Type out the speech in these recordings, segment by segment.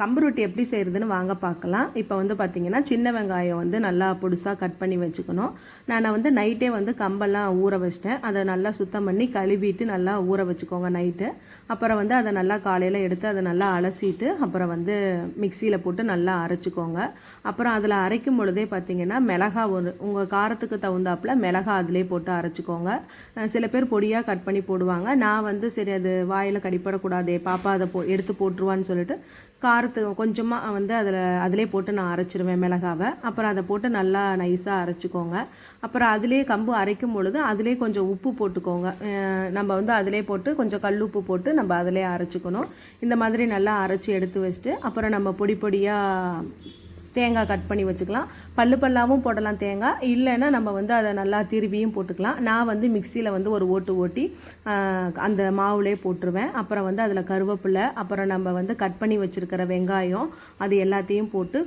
கம்பு ரொட்டி எப்படி செய்கிறதுன்னு வாங்க பார்க்கலாம். இப்போ வந்து பார்த்திங்கன்னா சின்ன வெங்காயம் வந்து நல்லா பொடிசாக கட் பண்ணி வச்சுக்கணும். நான் வந்து நைட்டே வந்து கம்பெல்லாம் ஊற வச்சிட்டேன். அதை நல்லா சுத்தம் பண்ணி கழுவிட்டு நல்லா ஊற வச்சுக்கோங்க நைட்டு அப்புறம் வந்து அதை நல்லா காலையில் எடுத்து அதை நல்லா அலசிட்டு அப்புறம் வந்து மிக்சியில் போட்டு நல்லா அரைச்சிக்கோங்க. அப்புறம் அதில் அரைக்கும் பொழுதே பார்த்தீங்கன்னா மிளகா ஒரு உங்கள் காரத்துக்கு தகுந்தாப்புல மிளகா அதிலே போட்டு அரைச்சிக்கோங்க. சில பேர் பொடியாக கட் பண்ணி போடுவாங்க. நான் வந்து சரி அது வாயில் கடிப்படக்கூடாதே பாப்பா அதை போ எடுத்து போட்டுருவான்னு சொல்லிட்டு காரத்துக்கு கொஞ்சமாக வந்து அதில் அதிலே போட்டு நான் அரைச்சிருவேன் மிளகாவை. அப்புறம் அதை போட்டு நல்லா நைஸாக அரைச்சிக்கோங்க. அப்புறம் அதிலே கம்பு அரைக்கும் பொழுது அதிலே கொஞ்சம் உப்பு போட்டுக்கோங்க. நம்ம வந்து அதிலே போட்டு கொஞ்சம் கல் உப்பு போட்டு நம்ம அதிலே அரைச்சிக்கணும். இந்த மாதிரி நல்லா அரைச்சி எடுத்து வச்சுட்டு அப்புறம் நம்ம பொடி பொடியாக தேங்காய் கட் பண்ணி வச்சுக்கலாம். பல்லு பல்லாவும் போடலாம் தேங்காய். இல்லைன்னா நம்ம வந்து அதை நல்லா திருவியும் போட்டுக்கலாம். நான் வந்து மிக்சியில் வந்து ஒரு ஓட்டு ஓட்டி அந்த மாவுலே போட்டுருவேன். அப்புறம் வந்து அதில் கருவேப்பிலை அப்புறம் நம்ம வந்து கட் பண்ணி வச்சுருக்கிற வெங்காயம் அது எல்லாத்தையும் போட்டு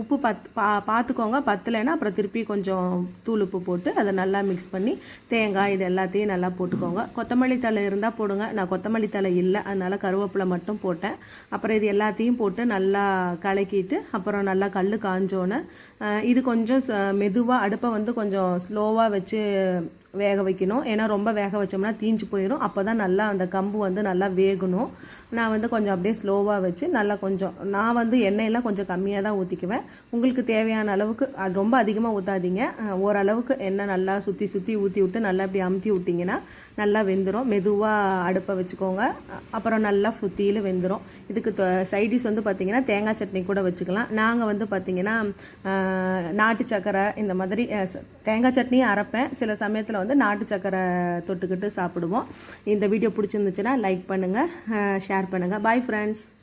உப்பு பத் பா பார்த்துக்கோங்க பத்தலைன்னா அப்புறம் திருப்பி கொஞ்சம் தூள் உப்பு போட்டு அதை நல்லா மிக்ஸ் பண்ணி தேங்காய் இது எல்லாத்தையும் நல்லா போட்டுக்கோங்க. கொத்தமல்லி தழை இருந்தால் போடுங்க. நான் கொத்தமல்லி தழை இல்லை. அதனால் கருவேப்பிலை மட்டும் போட்டேன். அப்புறம் இது எல்லாத்தையும் போட்டு நல்லா கலக்கிட்டு அப்புறம் நல்லா கல் காஞ்சோன்னே இது கொஞ்சம் மெதுவாக அடுப்பை வந்து கொஞ்சம் ஸ்லோவாக வச்சு வேக வைக்கணும். ஏன்னா ரொம்ப வேக வச்சோம்னா தீஞ்சு போயிடும் அப்போ தான் நல்லா அந்த கம்பு வந்து நல்லா வேகணும். நான் வந்து கொஞ்சம் அப்படியே ஸ்லோவாக வச்சு நல்லா கொஞ்சம் நான் வந்து எண்ணெயெல்லாம் கொஞ்சம் கம்மியாக தான் ஊற்றிக்குவேன் உங்களுக்கு தேவையான அளவுக்கு அது ரொம்ப அதிகமாக ஊற்றாதீங்க ஓரளவுக்கு எண்ணெய் நல்லா சுற்றி சுற்றி ஊற்றி விட்டு நல்லா இப்படி அமுத்தி விட்டிங்கன்னா நல்லா வெந்துடும் மெதுவாக அடுப்பை வச்சுக்கோங்க. அப்புறம் நல்லா சுத்தியில் வெந்துடும் இதுக்கு சைடிஷ் வந்து பார்த்திங்கன்னா தேங்காய் சட்னி கூட வச்சுக்கலாம். நாங்கள் வந்து பார்த்திங்கன்னா நாட்டு சக்கரை இந்த மாதிரி தேங்காய் சட்னியும் அரைப்பேன். சில சமயத்தில் வந்து நாட்டு சக்கரை தொட்டுக்கிட்டு சாப்பிடுவோம். இந்த வீடியோ பிடிச்சிருந்துச்சுன்னா லைக் பண்ணுங்கள் ஷேர் பண்ணுங்கள் பாய் ஃப்ரெண்ட்ஸ்